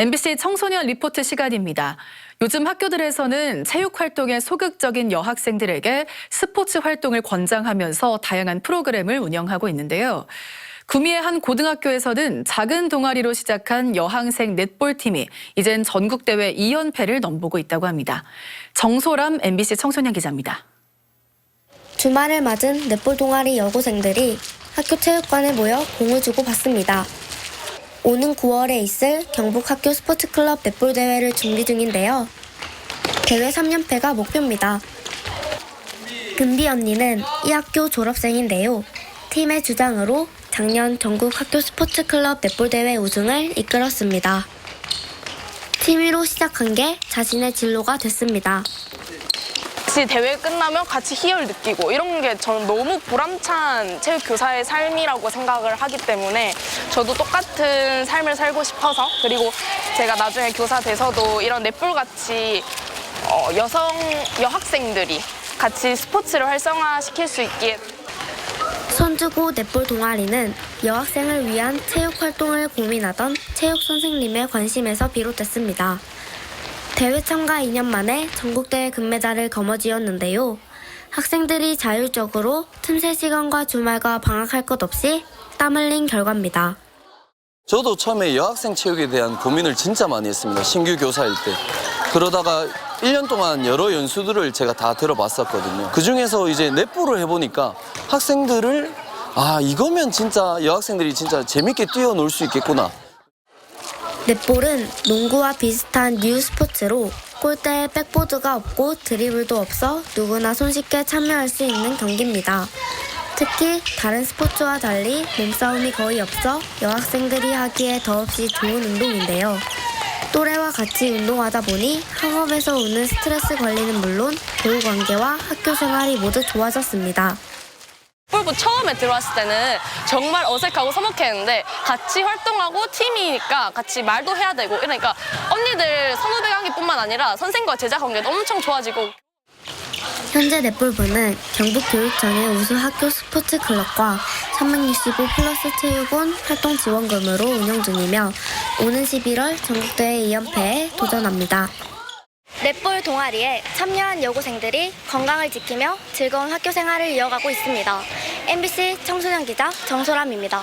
MBC 청소년 리포트 시간입니다. 요즘 학교들에서는 체육 활동에 소극적인 여학생들에게 스포츠 활동을 권장하면서 다양한 프로그램을 운영하고 있는데요. 구미의 한 고등학교에서는 작은 동아리로 시작한 여학생 넷볼팀이 이젠 전국대회 2연패를 넘보고 있다고 합니다. 정소람 MBC 청소년 기자입니다. 주말을 맞은 넷볼 동아리 여고생들이 학교 체육관에 모여 공을 주고 받습니다. 오는 9월에 있을 경북 학교 스포츠클럽 넷볼 대회를 준비 중인데요. 대회 3연패가 목표입니다. 금비 언니는 이 학교 졸업생인데요. 팀의 주장으로 작년 전국 학교 스포츠클럽 넷볼 대회 우승을 이끌었습니다. 팀위로 시작한 게 자신의 진로가 됐습니다. 같이 대회 끝나면 같이 희열 느끼고 이런 게 저는 너무 보람찬 체육 교사의 삶이라고 생각을 하기 때문에 저도 똑같은 삶을 살고 싶어서 그리고 제가 나중에 교사 돼서도 이런 넷볼 같이 어, 여성 여학생들이 같이 스포츠를 활성화시킬 수 있게 손주고 넷볼 동아리는 여학생을 위한 체육 활동을 고민하던 체육 선생님의 관심에서 비롯됐습니다. 대회 참가 2년 만에 전국대회 금메달을 거머쥐었는데요. 학생들이 자율적으로 틈새 시간과 주말과 방학할 것 없이 땀 흘린 결과입니다. 저도 처음에 여학생 체육에 대한 고민을 진짜 많이 했습니다. 신규 교사일 때. 그러다가 1년 동안 여러 연수들을 제가 다 들어봤었거든요. 그 중에서 이제 넷볼을 해보니까 학생들을 아, 이거면 진짜 여학생들이 진짜 재밌게 뛰어놀 수 있겠구나. 넷볼은 농구와 비슷한 뉴 스포츠로 골대에 백보드가 없고 드리블도 없어 누구나 손쉽게 참여할 수 있는 경기입니다. 특히 다른 스포츠와 달리 몸싸움이 거의 없어 여학생들이 하기에 더없이 좋은 운동인데요. 또래와 같이 운동하다 보니 학업에서 오는 스트레스 관리는 물론 교우 관계와 학교 생활이 모두 좋아졌습니다. 볼부 처음에 들어왔을 때는 정말 어색하고 서먹했는데 같이 활동하고 팀이니까 같이 말도 해야 되고 이러니까 언니들 선후배 관계뿐만 아니라 선생과 제자 관계도 엄청 좋아지고 현재 넷볼부는 경북교육청의 우수 학교 스포츠 클럽과 365 플러스 체육원 활동 지원금으로 운영 중이며 오는 11월 전국대회 2연패에 도전합니다. 넷볼 동아리에 참여한 여고생들이 건강을 지키며 즐거운 학교 생활을 이어가고 있습니다. MBC 청소년 기자 정소람입니다.